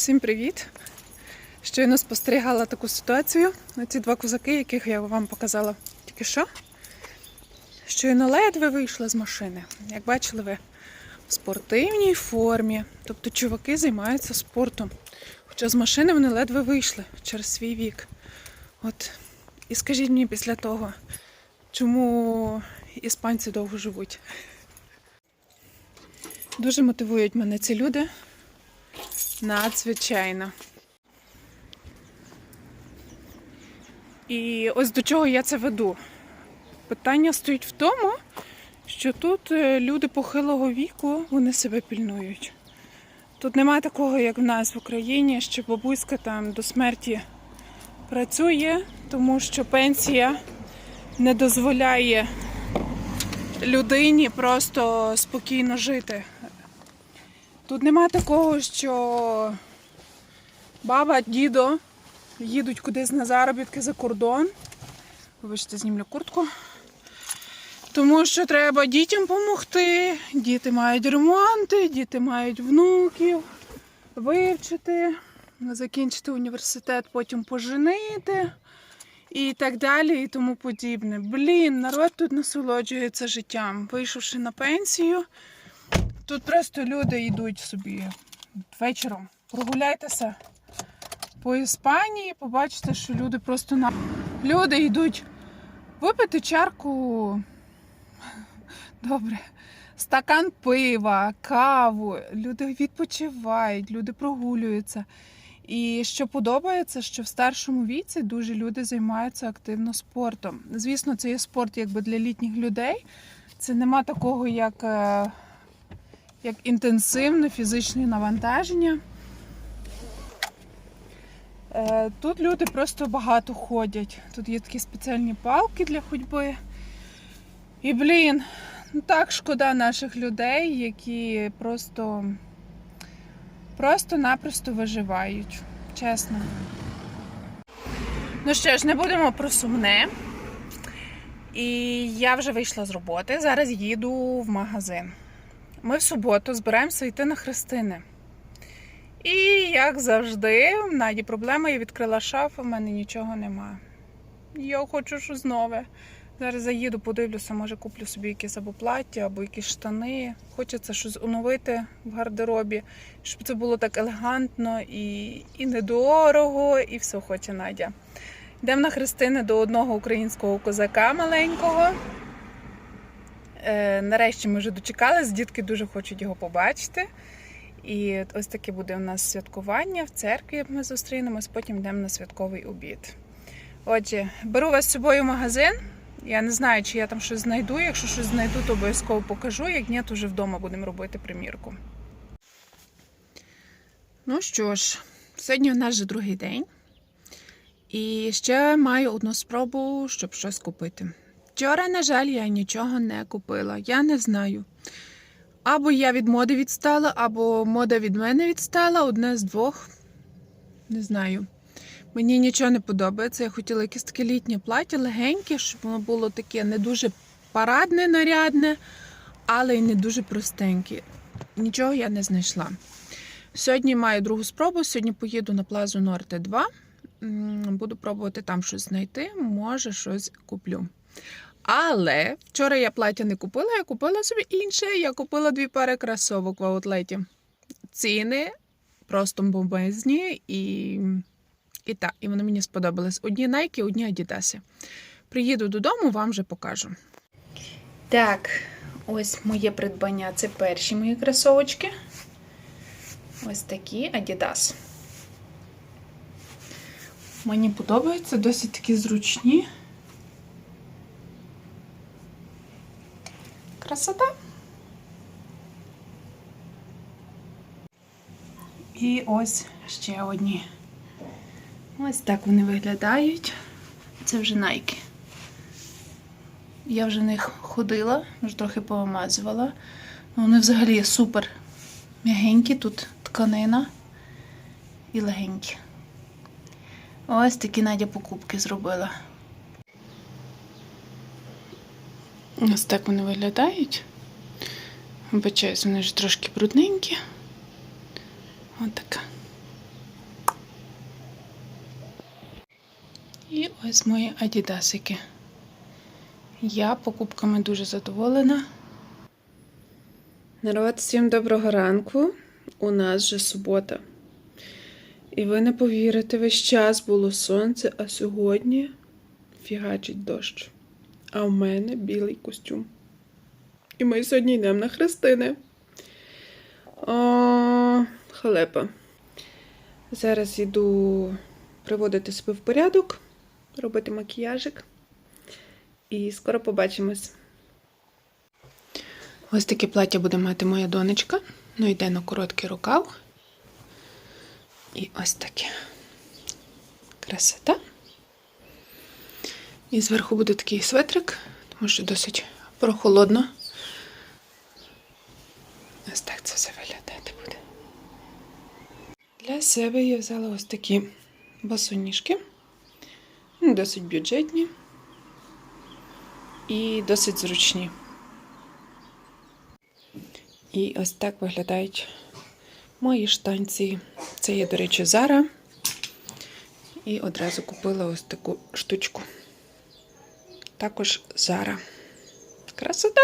Всім привіт! Щойно спостерігала таку ситуацію. Ці два козаки, яких я вам показала тільки що. Щойно ледве вийшла з машини. Як бачили ви, в спортивній формі. Тобто чуваки займаються спортом. Хоча з машини вони ледве вийшли через свій вік. От. І скажіть мені після того, чому іспанці довго живуть. Дуже мотивують мене ці люди. Надзвичайно. І ось до чого я це веду. Питання стоїть в тому, що тут е, люди похилого віку, вони себе пільнують. Тут немає такого, як в нас в Україні, що бабуська там до смерті працює, тому що пенсія не дозволяє людині просто спокійно жити. Тут нема такого, що баба, дідо їдуть кудись на заробітки за кордон. Вибачте, знімлю куртку. Тому що треба дітям допомогти. Діти мають ремонти, діти мають внуків, вивчити, закінчити університет, потім поженити і так далі, і тому подібне. Блін, народ тут насолоджується життям. Вийшовши на пенсію, тут просто люди йдуть собі вечором. Прогуляйтеся по Іспанії, побачите, що люди просто на люди йдуть випити чарку. Добре. Стакан пива, каву. Люди відпочивають, люди прогулюються. І що подобається, що в старшому віці дуже люди займаються активно спортом. Звісно, це є спорт якби для літніх людей. Це нема такого, як, е, як інтенсивне фізичне навантаження. Е, Тут люди просто багато ходять. Тут є такі спеціальні палки для ходьби. І, блін, ну так шкода наших людей, які просто просто-напросто виживають. Чесно. Ну що ж, не будемо про сумне. І я вже вийшла з роботи. Зараз їду в магазин. Ми в суботу збираємося йти на Христини. І, як завжди, в Наді проблема, я відкрила шафу, в мене нічого нема. Я хочу щось нове. Зараз заїду, подивлюся, може куплю собі якесь або плаття, або якісь штани. Хочеться щось оновити в гардеробі, щоб це було так елегантно і, і недорого, і все хоче Надя. Йдемо на Христини до одного українського козака маленького. Е, нарешті ми вже дочекались, дітки дуже хочуть його побачити. І ось таке буде у нас святкування в церкві. Ми зустрінемось, потім йдемо на святковий обід. Отже, беру вас з собою в магазин. Я не знаю, чи я там щось знайду. Якщо щось знайду, то обов'язково покажу. Як ні, то вже вдома будемо робити примірку. Ну що ж, сьогодні у нас вже другий день. І ще маю одну спробу, щоб щось купити. Вчора, на жаль, я нічого не купила. Я не знаю. Або я від моди відстала, або мода від мене відстала. Одне з двох. Не знаю. Мені нічого не подобається. Я хотіла якесь таке літнє плаття, легеньке, щоб воно було таке не дуже парадне, нарядне, але й не дуже простеньке. Нічого я не знайшла. Сьогодні маю другу спробу. Сьогодні поїду на плазу Норте 2. Буду пробувати там щось знайти, може щось куплю. Але вчора я плаття не купила, я купила собі інше. Я купила дві пари кросовок в аутлеті. Ціни просто бомбезні і, і так, і вони мені сподобались. Одні Nike, одні Adidas. Приїду додому, вам вже покажу. Так, ось моє придбання. Це перші мої кросовочки. Ось такі Adidas. Мені подобаються, досить такі зручні. Красота. І ось ще одні. Ось так вони виглядають. Це вже Nike. Я вже в них ходила, вже трохи поомазувала. Ну, Вони взагалі супер м'ягенькі, тут тканина і легенькі. Ось такі Надя покупки зробила. Ось так вони виглядають. Вибачаюсь, вони вже трошки брудненькі. Отака. І ось мої адідасики. Я покупками дуже задоволена. Народ, всім доброго ранку. У нас же субота. І ви не повірите, весь час було сонце, а сьогодні фігачить дощ. А в мене білий костюм. І ми сьогодні йдемо на хрестини. О, халепа. Зараз йду приводити себе в порядок, робити макіяжик. І скоро побачимось. Ось таке плаття буде мати моя донечка. Ну, йде на короткий рукав. І ось таке. Красота. І зверху буде такий светрик, тому що досить прохолодно. Ось так це все виглядати буде. Для себе я взяла ось такі босоніжки. Ну, Досить бюджетні і досить зручні. І ось так виглядають мої штанці. Це є, до речі, Зара. І одразу купила ось таку штучку. Також Зара. Красота!